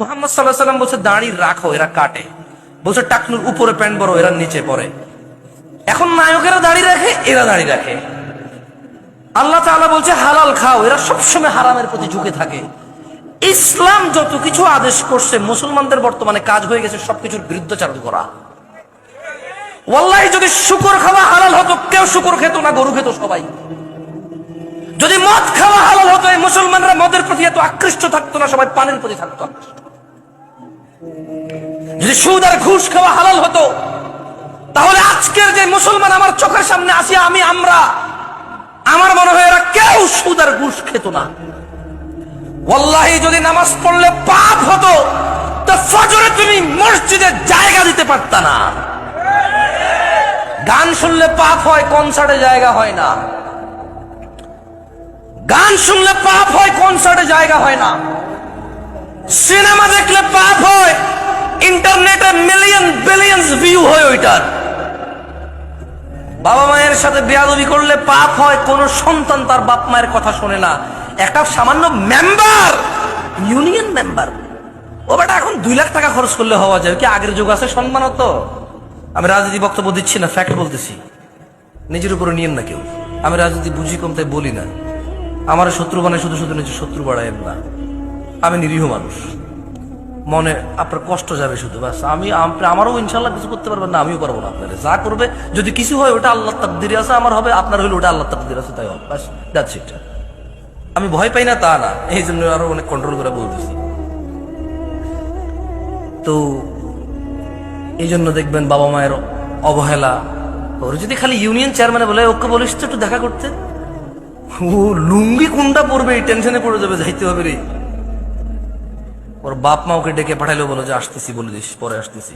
মোহাম্মদ সাল্লাহ সাল্লাম বলছে, দাড়ি রাখো, এরা কাটে। বলছে, টাকনুর উপরে প্যান্ট বড়, এরা নিচে পড়ে। এখন নায়কেরা দাড়ি রাখে, এরা দাড়ি রাখে। আল্লাহ তাআলা বলছে, হালাল খাও, এরা সবসময় হারামের প্রতি ঝুঁকে থাকে। ইসলাম যত কিছু আদেশ করছে, মুসলমানদের বর্তমানে কাজ হয়ে গেছে সবকিছুর বিরুদ্ধাচারণ করা ওয়াল্লাহি, যদি শুকর খাওয়া হালাল হতো, কেউ শুকর খেত না, গরু খেত সবাই। যদি মদ খাওয়া হালাল হতো মুসলমানরা মদের প্রতি এত আকৃষ্ট থাকতো না, সবাই পানির প্রতি থাকতো। আকৃষ্ট। যদি সুদ আর ঘুষ খাওয়া হালাল হতো, তাহলে আজকের যে মুসলমান আমার চোখের সামনে আসি, আমি, আমরা, আমার মনে হয় এরা কেউ সুদ আর ঘুষ খেত না। ওয়াল্লাহি, যদি নামাজ পড়লে পাপ হতো ফজরে তুমি মসজিদে জায়গা দিতে পারতা না। গান শুনলে পাপ হয় কনসার্টে জায়গা হয় না। গান শুনলে পাপ হয় কনসার্টে জায়গা হয় না। সিনেমা দেখলে পাপ হয়, ইন্টারনেটে মিলিয়ন বিলিয়ন্স ভিউ হয় ওইটার। বাবা মায়ের সাথে বেয়াদবি করলে পাপ হয়, কোন সন্তান তার বাপ মায়ের কথা শোনে না। একটা সামান্য মেম্বার ইউনিয়ন মেম্বার ও বেটা, এখন দুই লাখ টাকা খরচ করলে হওয়া যায়। কি আগের যুগ আছে সম্মান তো আমি রাজনীতি বক্তব্য দিচ্ছি না ফ্যাক্ট বলতেছি। নিজের উপরে নিয়েন না কেউ। আমি রাজনীতি বুঝি কম, তাই বলি না। আমার শত্রু বানায় শুধু শুধু নিজের শত্রু বাড়ায়েন না। আমি নিরীহ মানুষ। মনে আপনার কষ্ট যাবে শুধু, বাস। আমি আম- আমারও ইনশাল্লাহ কিছু করতে পারবেন না, আমিও পারব না আপনার। যা করবে, যদি কিছু হয়, ওটা আল্লাহ তাকদিরে আছে, আমার হবে, আপনার হলে ওটা আল্লাহ তাকদির আছে, তাই হবে, বাস। দ্যাটস আমি ভয় পাই না, তা না। এই জন্য আরও অনেক কন্ট্রোল করে বলতেছি। তো এই জন্য দেখবেন বাবা মায়ের অবহেলা। ওর যদি খালি ইউনিয়ন চেয়ারম্যানে বলে, ওকে বলিস তো, একটু দেখা করতে। ও, লুঙ্গি কোনটা পড়বে এই টেনশনে পড়ে যাবে, যাইতে হবে রে। ওর বাপ মা ওকে ডেকে পাঠাইলো বলো যে আসতেছি বলে দিস পরে আসতেছি।